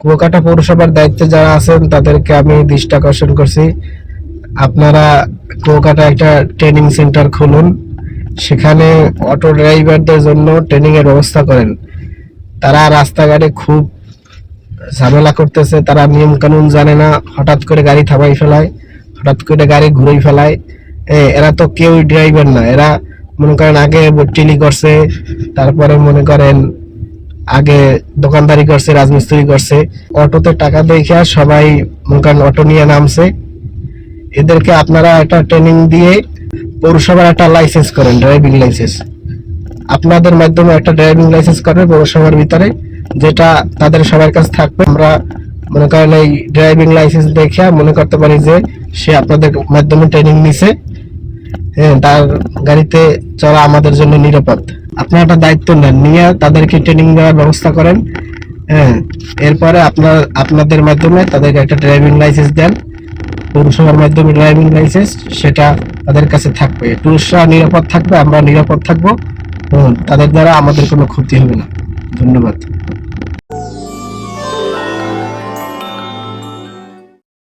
কুয়াকাটা পৌরসভার দায়িত্বে যারা আছেন, তাদেরকে আমি দৃষ্টি আকর্ষণ করছি। আপনারা কুয়াকাটা একটা ট্রেনিং সেন্টার খুলুন। সেখানে অটো ড্রাইভারদের জন্য ট্রেনিং এর ব্যবস্থা করেন। তারা রাস্তাঘাটে খুব ঝামেলা করতেছে, তারা নিয়ম কানুন জানে না। হঠাৎ করে গাড়ি থামাই ফেলায়, হঠাৎ করে গাড়ি ঘুরেই ফেলায়। এরা তো কেউই ড্রাইভার না, এরা মনে করেন আগে বটিলি করছে তারপরে মনে করেন আগে দোকানদারি করছে, রাজমিস্ত্রি করছে, অটোতে টাকা দেখে সবাই করেন অটো নিয়ে নামছে। এদেরকে আপনারা একটা ট্রেনিং দিয়ে পৌরসভার একটা লাইসেন্স করেন ড্রাইভিং লাইসেন্স আপনাদের মাধ্যমে একটা ড্রাইভিং লাইসেন্স করবে পৌরসভার ভিতরে, যেটা তাদের সবার কাছে থাকবে। আমরা মনে করেন এই ড্রাইভিং লাইসেন্স দেখে মনে করতে পারি যে সে আপনাদের মাধ্যমে ট্রেনিং নিছে। হ্যাঁ তার গাড়িতে চলা আমাদের জন্য নিরাপদ। আপনারা একটা দায়িত্ব নেন, নিয়ে তাদেরকে ট্রেনিং দেওয়ার ব্যবস্থা করেন। হ্যাঁ এরপরে আপনার, আপনাদের মাধ্যমে তাদেরকে একটা ড্রাইভিং লাইসেন্স দেন। পৌরসভার মাধ্যমে ড্রাইভিং লাইসেন্স সেটা তাদের কাছে থাকবে। পুরুষরা নিরাপদ থাকবে, আমরা নিরাপদ থাকব। তাদের দ্বারা আমাদের কোনো ক্ষতি হবে না। ধন্যবাদ।